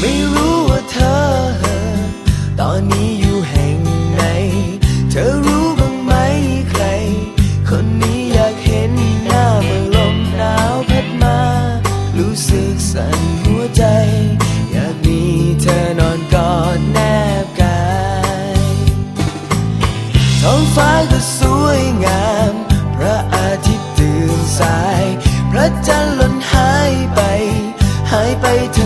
ไม่รู้ว่าเธอ ตอนนี้อยู่แห่งไหน เธอรู้บ้างไหมใคร คนนี้อยากเห็นหน้าเมื่อลมหนาวพัดมา รู้สึกสั่นหัวใจ อยากมีเธอนอนกอดแนบกายท้องฟ้าก็สวยงาม พระอาทิตย์ตื่นสาย พระจันทร์หล่นหายไป หายไปถึงห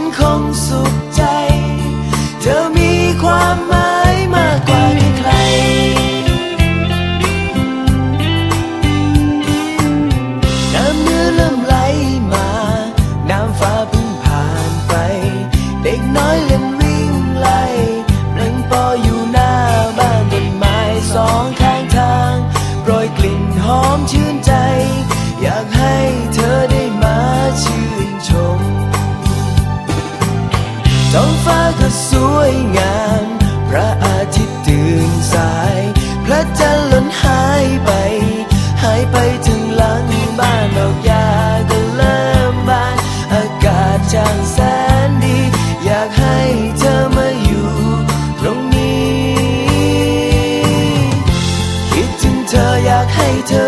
นคงสุขใจ เธอมีความหมายมากกว่าใคร น้ำเนื้อเริ่มไหลมา น้ำฟ้าเพิ่งผ่านไป เด็กน้อยเล่นวิ่งไล่เพลงปออยู่หน้าบ้านต้นไม้สองข้างทางโปรยกลิ่นหอมชื่นใจ อยาก ฟ้าก็สวยงาม พระอาทิตย์ตื่นสาย พระจันทร์หล่นหายไป หายไปถึงหลังบ้านดอกหญ้าก็เริ่มบาน อากาศช่างแสนดี อยากให้เธอมาอยู่ตรงนี้ คิดถึงเธออยากให้เธอ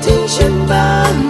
听见吧